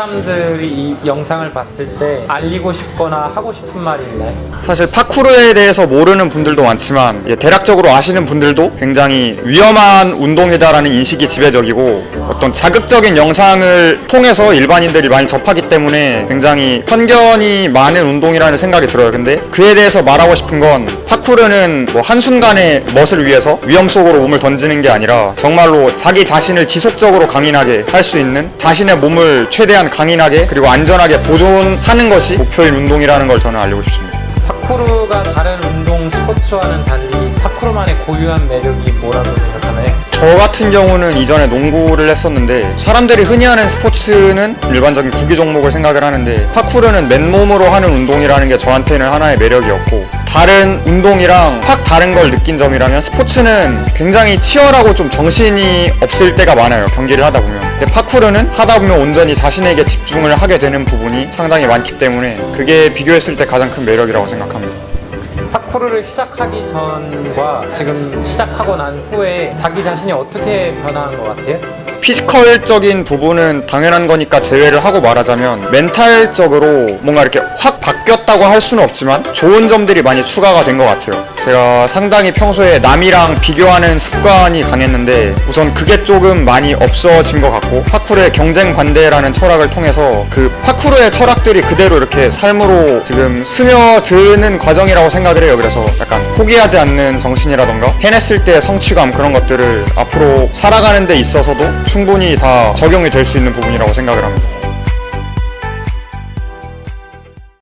사람들이 이 영상을 봤을 때 알리고 싶거나 하고 싶은 말이 있나요? 사실 파쿠르에 대해서 모르는 분들도 많지만 예, 대략적으로 아시는 분들도 굉장히 위험한 운동이다라는 인식이 지배적이고 어떤 자극적인 영상을 통해서 일반인들이 많이 접하기 때문에 굉장히 편견이 많은 운동이라는 생각이 들어요. 근데 그에 대해서 말하고 싶은 건 파쿠르는 뭐 한순간의 멋을 위해서 위험 속으로 몸을 던지는 게 아니라 정말로 자기 자신을 지속적으로 강인하게 할 수 있는 자신의 몸을 최대한 강인하게 그리고 안전하게 보존하는 것이 목표인 운동이라는 걸 저는 알리고 싶습니다. 파쿠르가 다른 운동 스포츠와는 달리 파쿠르만의 고유한 매력이 뭐라고 생각하나요? 저 같은 경우는 이전에 농구를 했었는데 사람들이 흔히 하는 스포츠는 일반적인 구기 종목을 생각을 하는데 파쿠르는 맨몸으로 하는 운동이라는 게 저한테는 하나의 매력이었고 다른 운동이랑 확 다른 걸 느낀 점이라면 스포츠는 굉장히 치열하고 좀 정신이 없을 때가 많아요 경기를 하다 보면 파쿠르는 하다 보면 온전히 자신에게 집중을 하게 되는 부분이 상당히 많기 때문에 그게 비교했을 때 가장 큰 매력이라고 생각합니다 파쿠르를 시작하기 전과 지금 시작하고 난 후에 자기 자신이 어떻게 변화한 것 같아요? 피지컬적인 부분은 당연한 거니까 제외를 하고 말하자면 멘탈적으로 뭔가 이렇게 확 바뀌었다고 할 수는 없지만 좋은 점들이 많이 추가가 된 것 같아요. 제가 상당히 평소에 남이랑 비교하는 습관이 강했는데 우선 그게 조금 많이 없어진 것 같고 파쿠르의 경쟁 관대라는 철학을 통해서 그 파쿠르의 철학들이 그대로 이렇게 삶으로 지금 스며드는 과정이라고 생각을 해요. 그래서 약간 포기하지 않는 정신이라던가 해냈을 때의 성취감 그런 것들을 앞으로 살아가는 데 있어서도 충분히 다 적용이 될 수 있는 부분이라고 생각을 합니다.